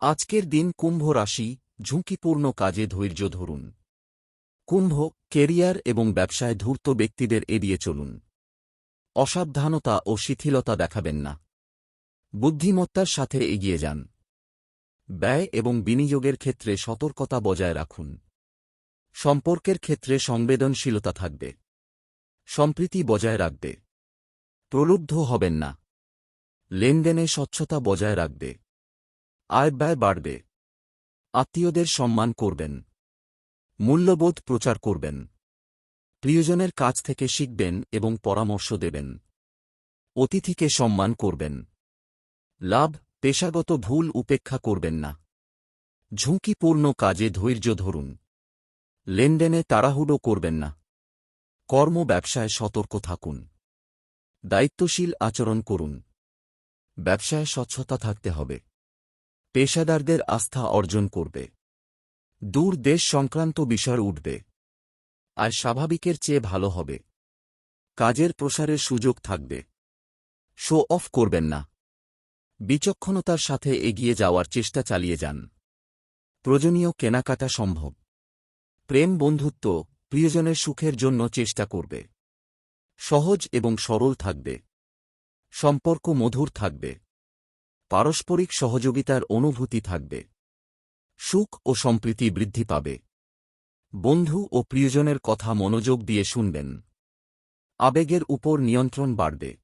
আজকের দিন কুম্ভ রাশি, ঝুঁকিপূর্ণ কাজে ধৈর্য ধরুন। কুম্ভ, কেরিয়ার এবং ব্যবসায় ধূর্ত ব্যক্তিদের এড়িয়ে চলুন। অসাবধানতা ও শিথিলতা দেখাবেন না। বুদ্ধিমত্তার সাথে এগিয়ে যান। ব্যয় এবং বিনিয়োগের ক্ষেত্রে সতর্কতা বজায় রাখুন। সম্পর্কের ক্ষেত্রে সংবেদনশীলতা থাকবে। সম্প্রীতি বজায় রাখবে। প্রলুব্ধ হবেন না। লেনদেনে স্বচ্ছতা বজায় রাখবে। আয় ব্যয় বাড়বে। আত্মীয়দের সম্মান করবেন। মূল্যবোধ প্রচার করবেন। প্রিয়জনের কাছ থেকে শিখবেন এবং পরামর্শ দেবেন। অতিথিকে সম্মান করবেন। লাভ, পেশাগত ভুল উপেক্ষা করবেন না। ঝুঁকিপূর্ণ কাজে ধৈর্য ধরুন। লেনদেনে তাড়াহুড়ো করবেন না। কর্ম ব্যবসায় সতর্ক থাকুন। দায়িত্বশীল আচরণ করুন। ব্যবসায় স্বচ্ছতা থাকতে হবে। পেশাদারদের আস্থা অর্জন করবে। দূর দেশ সংক্রান্ত বিষয় উঠবে। আর স্বাভাবিকের চেয়ে ভালো হবে। কাজের প্রসারের সুযোগ থাকবে। শো অফ করবেন না। বিচক্ষণতার সাথে এগিয়ে যাওয়ার চেষ্টা চালিয়ে যান। প্রয়োজনীয় কেনাকাটা সম্ভব। প্রেম বন্ধুত্ব প্রিয়জনের সুখের জন্য চেষ্টা করবে। সহজ এবং সরল থাকবে। সম্পর্ক মধুর থাকবে। পারস্পরিক সহযোগিতার অনুভূতি থাকবে। সুখ ও সম্প্রীতি বৃদ্ধি পাবে। বন্ধু ও প্রিয়জনের কথা মনোযোগ দিয়ে শুনবেন। আবেগের উপর নিয়ন্ত্রণ বাড়বে।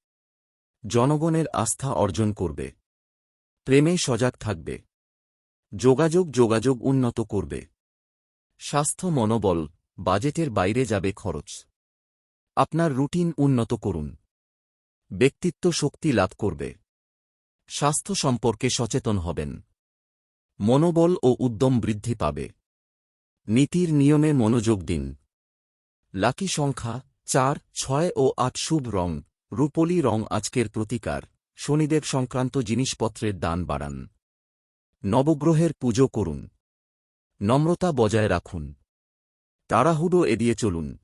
জনগণের আস্থা অর্জন করবে। প্রেমে সজাগ থাকবে। যোগাযোগ যোগাযোগ উন্নত করবে। স্বাস্থ্য মনোবল বাজেটের বাইরে যাবে খরচ। আপনার রুটিন উন্নত করুন। ব্যক্তিত্ব শক্তি লাভ করবে। স্বাস্থ্য সম্পর্কে সচেতন হবেন। মনোবল ও উদ্যম বৃদ্ধি পাবে। নীতির নিয়মে মনোযোগ দিন। লাকি সংখ্যা চার, ছয় ও আট শুভ রং, রূপলি রং আজকের প্রতিকার, শনিদেব সংক্রান্ত জিনিসপত্রের দান বাড়ান। নবগ্রহের পুজো করুন। নম্রতা বজায় রাখুন। তাড়াহুড়ো এড়িয়ে চলুন।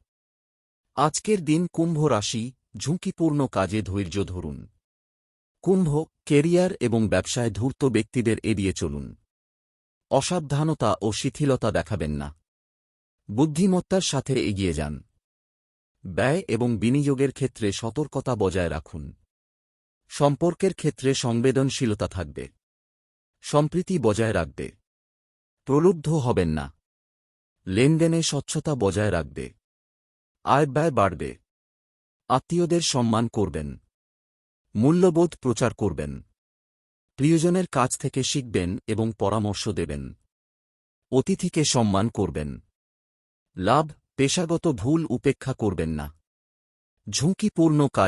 আজকের দিন কুম্ভ রাশি ঝুঁকিপূর্ণ কাজে ধৈর্য ধরুন। কুম্ভ, কেরিয়ার এবং ব্যবসায় ধূর্ত ব্যক্তিদের এড়িয়ে চলুন। অসাবধানতা ও শিথিলতা দেখাবেন না। বুদ্ধিমত্তার সাথে এগিয়ে যান। ব্যয় এবং বিনিয়োগের ক্ষেত্রে সতর্কতা বজায় রাখুন। সম্পর্কের ক্ষেত্রে সংবেদনশীলতা থাকবে। সম্প্রীতি বজায় রাখবে। প্রলুব্ধ হবেন না। লেনদেনে স্বচ্ছতা বজায় রাখবে। আয় ব্যয় বাড়বে। আত্মীয়দের সম্মান করবেন। মূল্যবোধ প্রচার করবেন। প্রিয়জনের কাছ থেকে শিখবেন এবং পরামর্শ দেবেন। অতিথিকে সম্মান করবেন। লাভ, পেশাগত ভুল উপেক্ষা করবেন না। ঝুঁকিপূর্ণ কাজ